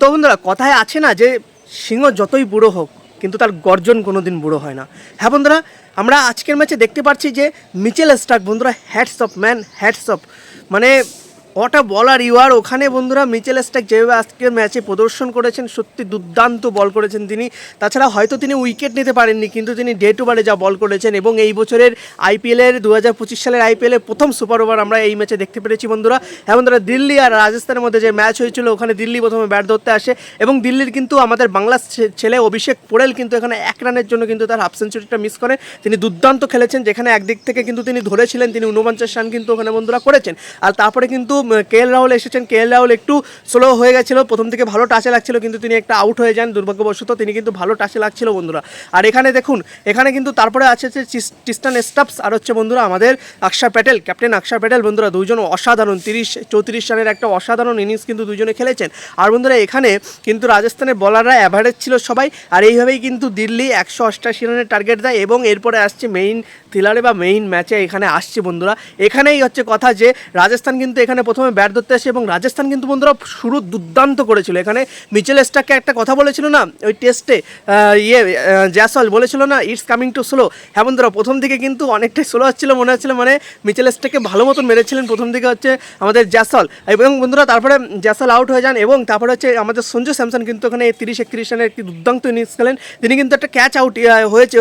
তো বন্ধুরা, কথায় আছে না যে সিংহ যতই বুড়ো হোক, কিন্তু তার গর্জন কোনো দিন বুড়ো হয় না। হ্যাঁ বন্ধুরা, আমরা আজকের ম্যাচে দেখতে পাচ্ছি যে মিচেল স্টার্ক, বন্ধুরা hats off man hats off মানে ওটা বলার ইউ আর ওখানে বন্ধুরা মিচেল স্টার্ক যেভাবে আজকের ম্যাচে প্রদর্শন করেছেন, সত্যি দুর্দান্ত বল করেছেন তিনি। তাছাড়া হয়তো তিনি উইকেট নিতে পারেননি, কিন্তু তিনি ডে টু বারে যা বল করেছেন এবং এই বছরের আইপিএলের দু হাজার পঁচিশ সালের আইপিএলের প্রথম সুপার ওভার আমরা এই ম্যাচে দেখতে পেরেছি বন্ধুরা। হ্যাঁ বন্ধুরা, দিল্লি আর রাজস্থানের মধ্যে যে ম্যাচ হয়েছিল, ওখানে দিল্লি প্রথমে ব্যাট ধরতে আসে এবং দিল্লির কিন্তু আমাদের বাংলার ছে- ছেলে অভিষেক পোড়েল কিন্তু এখানে এক রানের জন্য কিন্তু তার হাফ সেঞ্চুরিটা মিস করেন। তিনি দুর্দান্ত খেলেছেন, যেখানে একদিক থেকে কিন্তু তিনি ধরেছিলেন, তিনি উনপঞ্চাশ রান কিন্তু ওখানে বন্ধুরা করেছেন। আর তারপরে কিন্তু কে এল রাহুল এসেছেন। কে এল রাহুল একটু স্লো হয়ে গেছিল। প্রথম থেকে ভালো টাচে লাগছিল, কিন্তু তিনি একটা আউট হয়ে যান। দুর্ভাগ্যবশত তিনি কিন্তু ভালো টাচে লাগছিল, বন্ধুরা। আর এখানে দেখুন, এখানে কিন্তু তারপরে আছে যে টিস্টান স্টাফস আর হচ্ছে বন্ধুরা আমাদের অক্ষর প্যাটেল ক্যাপ্টেন অক্ষর প্যাটেল বন্ধুরা দুজন অসাধারণ। তিরিশ, চৌত্রিশ রানের একটা অসাধারণ ইনিংস কিন্তু দুজনে খেলেছেন। আর বন্ধুরা এখানে কিন্তু রাজস্থানের বলাররা অ্যাভারেজ ছিল সবাই, আর এইভাবেই কিন্তু দিল্লি একশো অষ্টাশি রানের টার্গেট দেয়, এবং এরপরে আসছে মেইন থ্রিলারে বা মেইন ম্যাচে এখানে আসছে বন্ধুরা। এখানেই হচ্ছে কথা যে, রাজস্থান কিন্তু এখানে প্রথমে ব্যাট ধরতে আসে এবং রাজস্থান কিন্তু বন্ধুরা শুরু দুর্দান্ত করেছিল। এখানে মিচেল স্টাককে একটা কথা বলেছিল না, ওই টেস্টে ইয়ে জ্যাসল বলেছিল না ইটস কামিং টু স্লো হ্যাঁ বন্ধুরা, প্রথম দিকে কিন্তু অনেকটাই স্লো হচ্ছিল মনে হচ্ছিল মানে মিচেল স্টাককে ভালো মতন মেরেছিলেন প্রথম দিকে হচ্ছে আমাদের জ্যাসল এবং বন্ধুরা, তারপরে জ্যাসল আউট হয়ে যান এবং তারপরে হচ্ছে আমাদের সঞ্জু স্যামসন কিন্তু ওখানে তিরিশ একত্রিশ রানের একটি দুর্দান্ত ইনিংস খেলেন। তিনি কিন্তু একটা ক্যাচ আউট হয়েছে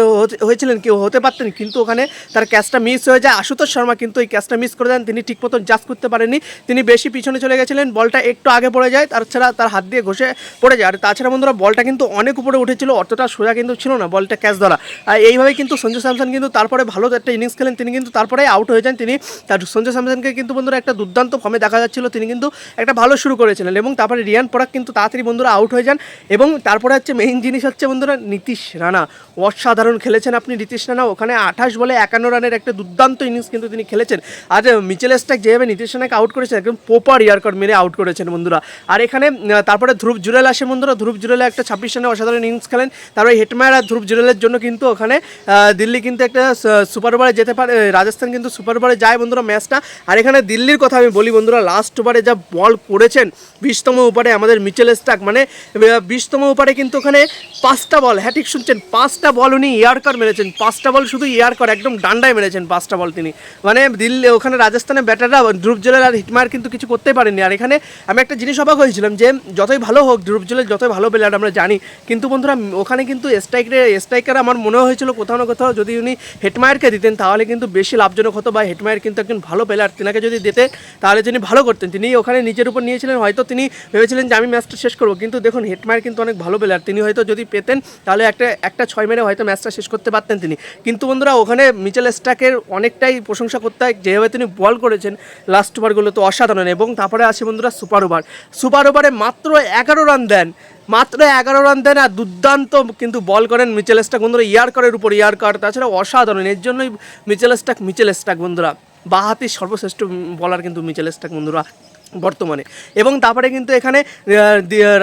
হয়েছিলেন, কেউ হতে পারতেন, কিন্তু ওখানে তার ক্যাচটা মিস হয়ে যায়। আশুতোষ শর্মা কিন্তু ওই ক্যাচটা মিস করে দেন, তিনি ঠিক মতন জাজ করতে পারেননি। তিনি বেশি পিছনে চলে গেছিলেন, বলটা একটু আগে পড়ে যায় তাছাড়া তার হাত দিয়ে ঘষে পড়ে যায়। আর তাছাড়া বন্ধুরা, বলটা কিন্তু অনেক উপরে উঠেছিল, অতটা সোজা কিন্তু ছিল না বলটা ক্যাচ ধরা। আর এইভাবে কিন্তু সঞ্জু স্যামসন কিন্তু তারপরে ভালো একটা ইনিংস খেলেন, তিনি কিন্তু তারপরে আউট হয়ে যান তিনি। তার সঞ্জু স্যামসনকে কিন্তু বন্ধুরা একটা দুর্দান্ত ফর্মে দেখা যাচ্ছিল, তিনি কিন্তু একটা ভালো শুরু করেছিলেন। এবং তারপরে রিয়ান পরাগ কিন্তু তাড়াতাড়ি বন্ধুরা আউট হয়ে যান। এবং তারপরে হচ্ছে মেইন জিনিস হচ্ছে বন্ধুরা, নীতিশ রানা। অসাধারণ খেলেছেন আপনি নীতিশ রানা, ওখানে আঠাশ বলে একান্ন রানের একটা দুর্দান্ত ইনিংস কিন্তু তিনি খেলেছেন। আর মিচেল স্ট্যাক যেভাবে নীতিশ রানাকে আউট করেছেন একদম প্রপার ইয়ারকট মেরে আউট করেছেন বন্ধুরা। আর এখানে তারপরে ধ্রুব জুরেল আসে বন্ধুরা। ধ্রুব জুরেল একটা ছাব্বিশ রানে অসাধারণ ইনিংস খেলেন। তারপরে হেটমায়ার আর ধ্রুব জুরেলের জন্য কিন্তু ওখানে দিল্লি কিন্তু একটা সুপার ওভারে যেতে পারে রাজস্থান কিন্তু সুপার ওভারে যায় বন্ধুরা ম্যাচটা। আর এখানে দিল্লির কথা আমি বলি বন্ধুরা লাস্ট ওভারে যা বল করেছেন, বিশতম ওভারে আমাদের মিচেল স্টাক মানে বিশতম ওভারে কিন্তু ওখানে পাঁচটা বল হ্যাঁ ঠিক শুনছেন, পাঁচটা বল উনি ইয়ারকার মেরেছেন। পাঁচটা বল শুধু ইয়ারকার একদম ডান্ডায় মেরেছেন পাঁচটা বল তিনি। মানে দিল্লি, ওখানে রাজস্থানের ব্যাটাররা ধ্রুব জলের আর হিটমার কিন্তু কিছু করতেই পারেনি আর এখানে আমি একটা জিনিস অবাক হয়েছিলাম যে, যতই ভালো হোক, ধ্রুব জলের যতই ভালো প্লেয়ার আমরা জানি, কিন্তু বন্ধুরা, ওখানে কিন্তু স্ট্রাইকারে স্ট্রাইকার আমার মনে হয়েছিল কোথাও না কোথাও যদি উনি হেটমায়ারকে দিতেন, তাহলে কিন্তু বেশি লাভজনক হতো বা হেটমায়ার কিন্তু একজন ভালো প্লেয়ার তিনাকে যদি দিতেন, তাহলে তিনি ভালো করতেন, তিনি ওখানে নিজের উপর নিয়েছিলেন। হয়তো তিনি ভেবেছিলেন যে, আমি ম্যাচটা শেষ করব, কিন্তু দেখুন হেটমায়ার কিন্তু অনেক ভালো প্লেয়ার তিনি হয়তো যদি পেতেন, তাহলে একটা একটা ছয় মেরে হয়তো ম্যাচটা শেষ করতে পারতেন তিনি। কিন্তু বন্ধুরা, ওখানে মিচেল স্টাকের অনেকটাই প্রশংসা করতে হয়, যেভাবে তিনি বল করেছেন লাস্ট ওভারগুলো তো অসাধারণ। এবং তারপরে আসে বন্ধুরা সুপার ওভার। সুপার ওভারে মাত্র এগারো রান দেন। মাত্র এগারো রান দেন আর দুর্দান্ত কিন্তু বল করেন মিচেল স্টাক বন্ধুরা ইয়ার করের উপর ইয়ার কার তাছাড়া অসাধারণ। এর জন্যই মিচেল স্টাক মিচেল স্টাক বন্ধুরা। বাহাতির সর্বশ্রেষ্ঠ বলার কিন্তু মিচেল স্টাক বন্ধুরা বর্তমানে। এবং তারপরে কিন্তু এখানে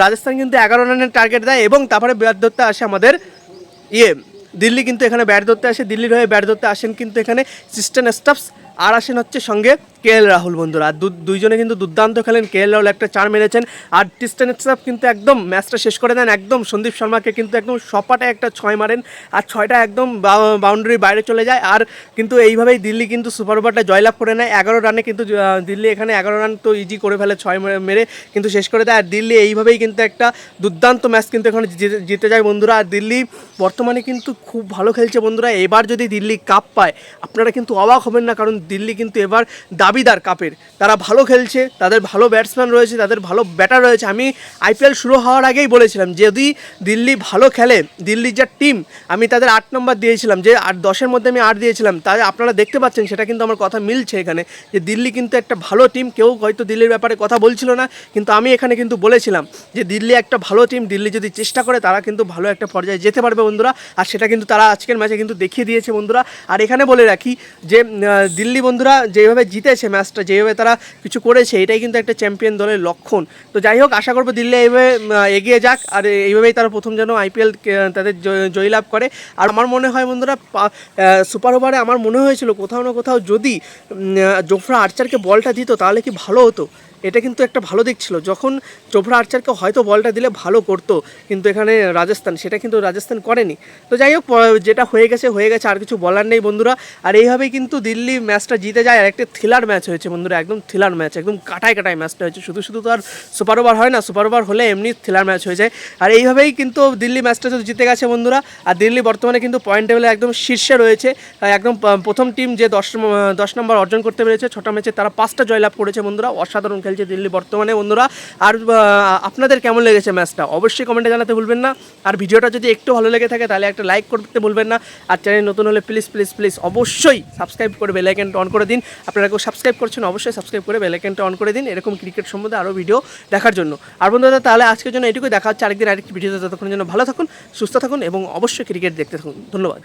রাজস্থান কিন্তু এগারো রানের টার্গেট দেয় এবং তারপরে ব্যাট ধরতে আসে আমাদের ইয়ে দিল্লি কিন্তু এখানে ব্যাট ধরতে আসে। দিল্লির হয়ে ব্যাট ধরতে আসেন কিন্তু এখানে সিস্টেন স্টাফস। আর আসেন হচ্ছে সঙ্গে কে এল রাহুল বন্ধুরা। দুইজনে কিন্তু দুর্দান্ত খেলেন। কে এল রাহুল একটা চার মেরেছেন। আর টিস্টেন কিন্তু একদম ম্যাচটা শেষ করে দেন। একদম সন্দীপ শর্মাকে কিন্তু একদম সপাটে একটা ছয় মারেন। আর ছয়টা একদম বাউন্ডারির বাইরে চলে যায়। আর কিন্তু এইভাবেই দিল্লি কিন্তু সুপার ওভারটা জয়লাভ করে নেয়। এগারো রানে কিন্তু দিল্লি এখানে এগারো রান তো ইজি করে ফেলে, ছয় মেরে- কিন্তু শেষ করে দেয়। আর দিল্লি এইভাবেই কিন্তু একটা দুর্দান্ত ম্যাচ কিন্তু এখানে জিতে- জিতে যায় বন্ধুরা। আর দিল্লি বর্তমানে কিন্তু খুব ভালো খেলছে বন্ধুরা। এবার যদি দিল্লি কাপ পায়, আপনারা কিন্তু অবাক হবেন না। কারণ দিল্লি কিন্তু এবার দাবিদার কাপের। তারা ভালো খেলছে, তাদের ভালো ব্যাটসম্যান রয়েছে, তাদের ভালো ব্যাটার রয়েছে। আমি আইপিএল শুরু হওয়ার আগেই বলেছিলাম, যদি দিল্লি ভালো খেলে দিল্লির যা টিম আমি তাদের আট নম্বর দিয়েছিলাম, যে আট দশের মধ্যে আমি আট দিয়েছিলাম তাই আপনারা দেখতে পাচ্ছেন, সেটা কিন্তু আমার কথা মিলছে এখানে, যে দিল্লি কিন্তু একটা ভালো টিম কেউ হয়তো দিল্লির ব্যাপারে কথা বলছিল না, কিন্তু আমি এখানে কিন্তু বলেছিলাম, যে দিল্লি একটা ভালো টিম দিল্লি যদি চেষ্টা করে, তারা কিন্তু ভালো একটা পর্যায়ে যেতে পারবে বন্ধুরা, আর সেটা কিন্তু তারা আজকের ম্যাচে কিন্তু দেখিয়ে দিয়েছে বন্ধুরা। আর এখানে বলে রাখি, যে দিল্লি বন্ধুরা যেভাবে জিতেছে ম্যাচটা যেভাবে তারা কিছু করেছে, এটাই কিন্তু একটা চ্যাম্পিয়ন দলের লক্ষণ। তো যাই হোক, আশা করব দিল্লি এইভাবে এগিয়ে যাক। আর এইভাবেই তারা প্রথম যেন আইপিএল তাদের জয়- জয়লাভ করে। আর আমার মনে হয় বন্ধুরা সুপার ওভারে আমার মনে হয়েছিল কোথাও না কোথাও যদি জোফরা আর্চারকে বলটা দিত, তাহলে কি ভালো হতো? এটা কিন্তু একটা ভালো দিক ছিল। যখন চোপড়া আর্চারকে হয়তো বলটা দিলে ভালো করতো, কিন্তু এখানে রাজস্থান, সেটা কিন্তু রাজস্থান করেনি। তো যাই হোক যেটা হয়ে গেছে হয়ে গেছে, আর কিছু বলার নেই বন্ধুরা। আর এইভাবেই কিন্তু দিল্লি ম্যাচটা জিতে যায়, আর একটা থ্রিলার ম্যাচ হয়েছে, বন্ধুরা, একদম থ্রিলার ম্যাচ, একদম কাটায় কাটায় ম্যাচটা হয়েছে। শুধু শুধু তো আর সুপার ওভার হয় না, সুপার ওভার হলে এমনি থ্রিলার ম্যাচ হয়ে যায়। আর এইভাবেই কিন্তু দিল্লি ম্যাচটা তো জিতে গেছে, বন্ধুরা। আর দিল্লি বর্তমানে কিন্তু পয়েন্ট টেবিলে একদম শীর্ষে রয়েছে। একদম প্রথম টিম যে দশ দশ নম্বর অর্জন করতে পেরেছে, ছটা ম্যাচে তারা পাঁচটা জয়লাভ করেছে, বন্ধুরা। অসাধারণ খেলছে দিল্লি বর্তমানে, বন্ধুরা। আর আপনাদের কেমন লেগেছে ম্যাচটা? অবশ্যই কমেন্টে জানাতে ভুলবেন না। আর ভিডিওটা যদি একটু ভালো লেগে থাকে, তাহলে একটা লাইক করতে ভুলবেন না। আর চ্যানেল নতুন হলে প্লিজ প্লিজ প্লিজ অবশ্যই সাবস্ক্রাইব করে বেলাইকেনটা অন করে দিন। আপনারা কেউ সাবস্ক্রাইব করছেন, অবশ্যই সাবস্ক্রাইব করে বেলাইকেনটা অন করে দিন। এরকম ক্রিকেট সম্বন্ধে আরও ভিডিও দেখার জন্য। আর বন্ধুরা, তাহলে আজকের জন্য এটুকুই দেখা হচ্ছে। আরেকদিন আরেকটি ভিডিওতে। ততক্ষণের জন্য ভালো থাকুন, সুস্থ থাকুন এবং অবশ্যই ক্রিকেট দেখতে থাকুন। ধন্যবাদ।